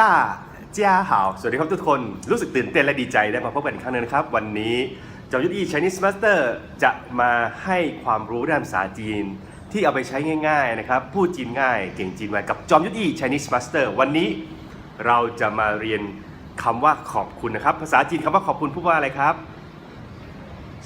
ต้าจ้าหาวสวัสดีครับทุกคน รู้สึกตื่นเต้นและดีใจได้มาพบกันอีกครั้งหนึงนะครับ วันนี้จอมยุทธอี Chinese Master จะมาให้ความรู้ด้านภาษาจีน ที่เอาไปใช้ง่ายๆนะครับ พูดจีนง่าย เก่งจีนไวกับจอมยุทธอี Chinese Master วันนี้เราจะมาเรียนคำว่าขอบคุณนะครับ ภาษาจีนคำว่าขอบคุณพูดว่าอะไรครับ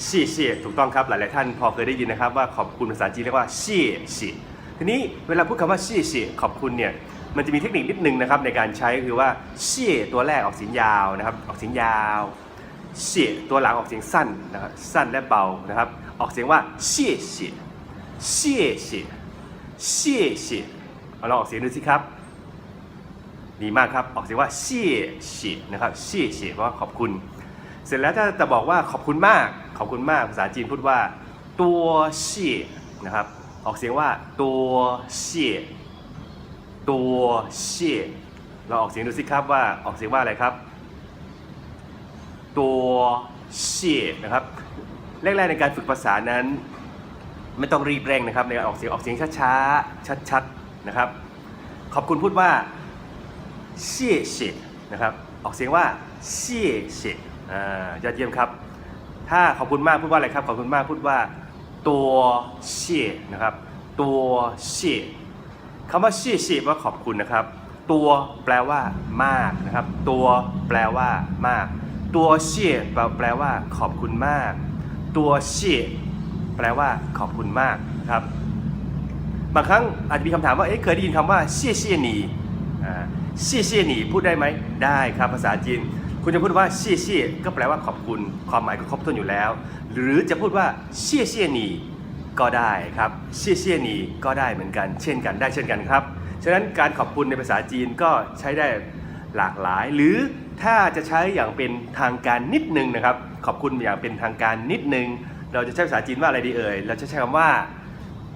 ชี่เชี่ยถูกต้องครับหลายๆท่านพอเคยได้ยินนะครับว่าขอบคุณภาษาจีนเรียกว่าเชี่ยชี่ทีนี้เวลาพูดคำว่าเชี่ยชี่ขอบคุณเนี่ย มันจะมีเทคนิคนิดนึงนะครับในการใช้คือว่าเชี่ยตัวแรกออกเสียงยาวนะครับ ออกเสียงยาวเชี่ยตัวหลังออกเสียงสั้นนะครับสั้นและเบานะครับ ออกเสียงว่าเชี่ยชี่เชี่ยชี่เชี่ยเชี่เอาลองออกเสียงดูสิครับดีมากครับ ออกเสียงว่าเชี่ยเชี่ยนะครับเชี่ยเชี่เพราะว่าขอบคุณ เสร็จแล้วถ้าจะบอกว่าขอบคุณมาก ขอบคุณมากภาษาจีนพูดว่าตัวเชี่ยนะครับออกเสียงว่าตัวเชี่ย ตัวเชี่ยเราออกเสียงดูสิครับว่าออกเสียงว่าอะไรครับ ตัวเชี่ยนะครับแรกๆในการฝึกภาษานั้น ไม่ต้องรีบเร่งนะครับ ในการออกเสียงออกเสียงช้าๆชัดๆนะครับ ขอบคุณพูดว่าเชี่ยเชี่ยนะครับออกเสียงว่าเชี่ยเชี่ยอ่ายอดเยี่ยมครับ ถ้าขอบคุณมากพูดว่าอะไรครับขอบคุณมากพูดว่าตัวเชี่ยนะครับ ตัวเชี่ย คำว่าชี่ชีว่าขอบคุณนะครับ ตัวแปลว่ามากนะครับ ตัวแปลว่ามาก ตัวเชี่ยแปลแปลว่าขอบคุณมาก ตัวเชี่ยแปลว่าขอบคุณมากนะครับ บางครั้งอาจจะมีคำถามว่าเอ๊ะเคยได้ยินคำว่าเชี่ยเชี่ยหนีอ่าเชี่ยเชี่ยหนีพูดได้ไหมได้ครับภาษาจีนคุณจะพูดว่าเชี่ยเชี่ยก็แปลว่าขอบคุณ ความหมายก็ครบถ้วนอยู่แล้ว หรือจะพูดว่าเชี่ยเชี่ยหนี ก็ได้ครับเชี่ยเชี่ยหนีก็ได้เหมือนกัน เช่นกันได้เช่นกันครับฉะนั้นการขอบคุณในภาษาจีนก็ใช้ได้หลากหลาย หรือถ้าจะใช้อย่างเป็นทางการนิดนึงนะครับ ขอบคุณอย่างเป็นทางการนิดนึง เราจะใช้ภาษาจีนว่าอะไรดีเอ่ยเราจะใช้คำว่า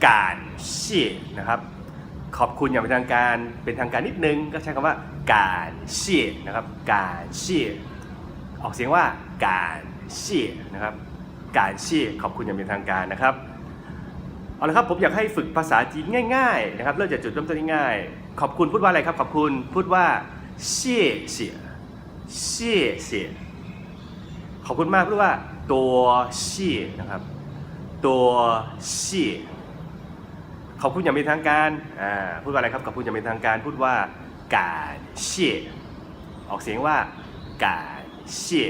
การเชี่ยนะครับ ขอบคุณอย่างเป็นทางการเป็นทางการนิดนึง ก็ใช้คำว่าการเชี่ยนะครับการเชี่ยออกเสียงว่าการเชี่ยนะครับการเชี่ยขอบคุณอย่างเป็นทางการนะครับ เอาละครับผมอยากให้ฝึกภาษาจีนง่ายๆนะครับเริ่มจากจุดเริ่มต้นง่ายๆขอบคุณพูดว่าอะไรครับ ขอบคุณพูดว่าเชี่ยเชี่ยเชี่ยเชี่ยขอบคุณมากพูดว่าตัวเชี่ยนะครับตัวเชี่ยขอบคุณอย่างเป็นทางการอ่าพูดว่าอะไรครับขอบคุณอย่างเป็นทางการพูดว่าการเชี่ยออกเสียงว่าการเชี่ย